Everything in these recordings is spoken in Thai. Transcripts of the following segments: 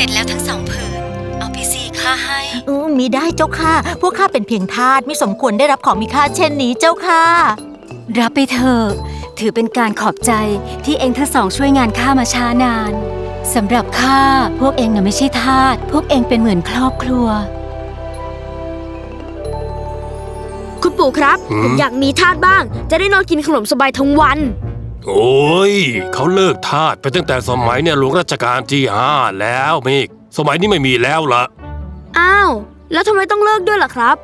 ร็จแล้วทั้งสองผืน เอาไปซีข้าให้ อืมมีได้เจ้าค่ะ พวกข้าเป็นเพียงทาสไม่สมควรได้รับของมีค่าเช่นนี้เจ้าค่ะ รับไปเถอะถือเป็นการขอบใจที่เองทั้งสองช่วยงานข้ามาช้านานสำหรับข้าพวกเองน่ะไม่ใช่ทาสพวกเองเป็นเหมือนครอบครัว คุณปู่ครับ ผมอยากมีทาสบ้าง จะได้นอนกินขนมสบายทั้งวัน โอ้ย เขาเลิกทาสไปตั้งแต่สมัยเนี่ยหลวงรัชกาลที่ห้าแล้วเมกสมัยนี้ไม่มีแล้วละอ้าว แล้วทำไมต้องเลิกด้วยล่ะครับ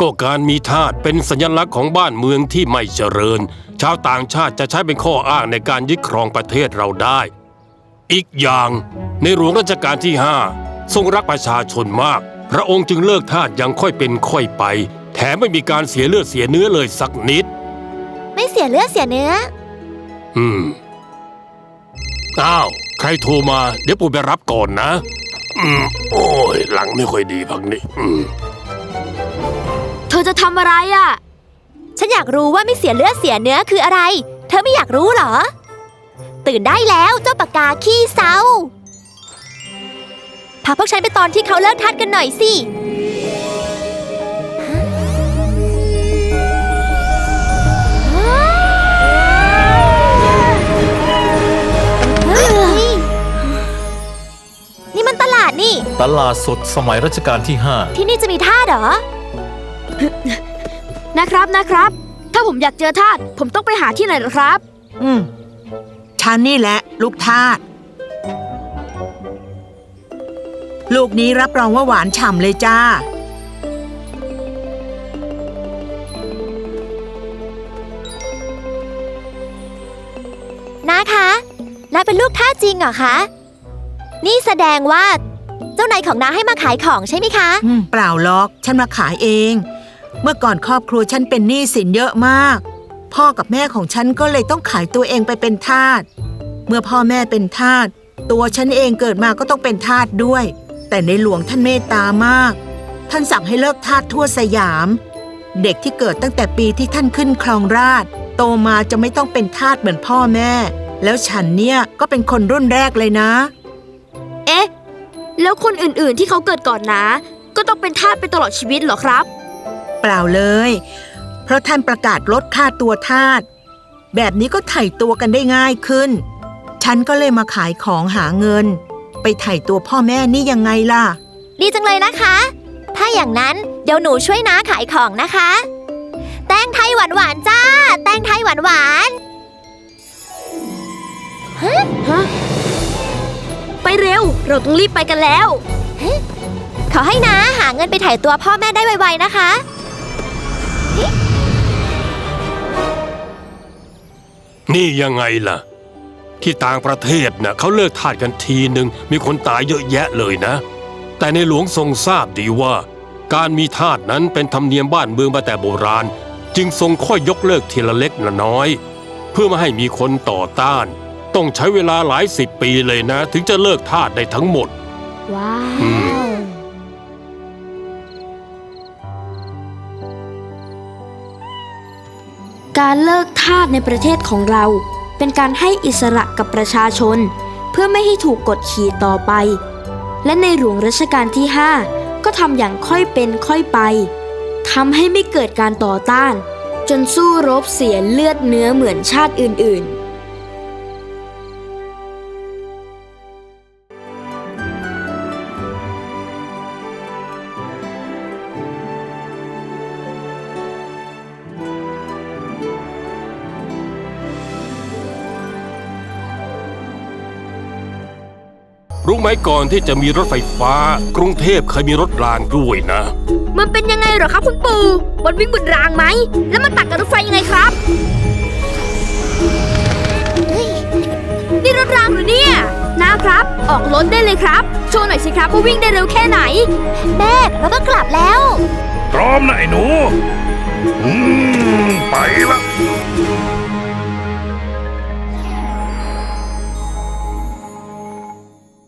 ก็การมีทาสเป็นสัญลักษณ์ของบ้านเมืองที่ไม่เจริญ ชาวต่างชาติจะใช้เป็นข้ออ้างในการยึดครองประเทศเราได้ อีกอย่างในหลวงรัชกาลที่ห้าทรงรักประชาชนมาก พระองค์จึงเลิกทาสอย่างค่อยเป็นค่อยไป แถมไม่มีการเสียเลือดเสียเนื้อเลยสักนิด ไม่เสียเลือดเสียเนื้อ อืม อ้าว ใครโทรมา เดี๋ยวปู่ไปรับก่อนนะ อืม โอ้ย หลังไม่ค่อยดีพักนี้ อืม เธอจะทำอะไรอะ ฉันอยากรู้ว่าไม่เสียเลือดเสียเนื้อคืออะไร เธอไม่อยากรู้เหรอ ตื่นได้แล้วเจ้าปากกาขี้เศร้าพาพวกฉันไปตอนที่เขาเลิกทัดกันหน่อยสิ ตลาดสดสมัยรัชกาลที่ ที่นี่จะมีท่าเหรอ นะครับนะครับ ถ้าผมอยากเจอทาสผมต้องไปหาที่ไหนเหรอครับ อืมฉันนี่แหละ ลูกทาสลูกนี้รับรองว่าหวานฉ่ำเลยจ้า นะคะน้าเป็นลูกท่าสจริงเหรอคะ นี่แสดงว่าเจ้านายของน้าให้มาขายของใช่ไหมคะ อืมเปล่าล็อก ฉันมาขายเอง เมื่อก่อนครอบครัวฉันเป็นหนี้สินเยอะมาก พ่อกับแม่ของฉันก็เลยต้องขายตัวเองไปเป็นทาส เมื่อพ่อแม่เป็นทาสตัวฉันเองเกิดมาก็ต้องเป็นทาสด้วย แต่ในหลวงท่านเมตตามาก ท่านสั่งให้เลิกทาสทั่วสยาม เด็กที่เกิดตั้งแต่ปีที่ท่านขึ้นครองราชย์โตมาจะไม่ต้องเป็นทาสเหมือนพ่อแม่ แล้วฉันเนี่ยก็เป็นคนรุ่นแรกเลยนะเอ๊ะ แล้วคนอื่นๆที่เขาเกิดก่อนนะ ก็ต้องเป็นทาสไปตลอดชีวิตเหรอครับ เปล่าเลย เพราะท่านประกาศลดค่าตัวทาสแบบนี้ก็ไถ่ตัวกันได้ง่ายขึ้น ฉันก็เลยมาขายของหาเงิน ไปไถ่ตัวพ่อแม่นี่ยังไงล่ะ ดีจังเลยนะคะ ถ้าอย่างนั้นเดี๋ยวหนูช่วยน้าขายของนะคะ แตงไทยหวานหวานๆจ้า แตงไทยหวานหวา เราต้องรีบไปกันแล้วขอให้น้าหาเงินไปถ่ายตัวพ่อแม่ได้ไวๆนะคะ นี่ยังไงล่ะ ที่ต่างประเทศน่ะเขาเลิกทาสกันทีหนึ่งมีคนตายเยอะแยะเลยนะ แต่ในหลวงทรงทราบดีว่า การมีทาสนั้นเป็นธรรมเนียมบ้านเมืองมาแต่โบราณ จึงทรงค่อยยกเลิกทีละเล็กละน้อย เพื่อไม่ให้มีคนต่อต้าน ต้องใช้เวลาหลายสิบปีเลยนะ ถึงจะเลิกทาสได้ทั้งหมด ว้าว การเลิกทาสในประเทศของเรา เป็นการให้อิสระกับประชาชน เพื่อไม่ให้ถูกกดขี่ต่อไป และในหลวงรัชกาลที่ 5 ก็ทำอย่างค่อยเป็นค่อยไปทำให้ไม่เกิดการต่อต้าน จนสู้รบเสียเลือดเนื้อเหมือนชาติอื่นๆ รู้ไหมก่อนที่จะมีรถไฟฟ้า กรุงเทพเคยมีรถรางด้วยนะ มันเป็นยังไงเหรอครับคุณปู่มันวิ่งบนรางไหม แล้วมันตัดกับรถไฟยังไงครับ นี่รถรางเหรือเนี่ยนะครับ ออกรถได้เลยครับ โชว์หน่อยสิครับว่าวิ่งได้เร็วแค่ไหน แม่เราต้องกลับแล้ว พร้อมนะไอ้หนู อืม ไปละ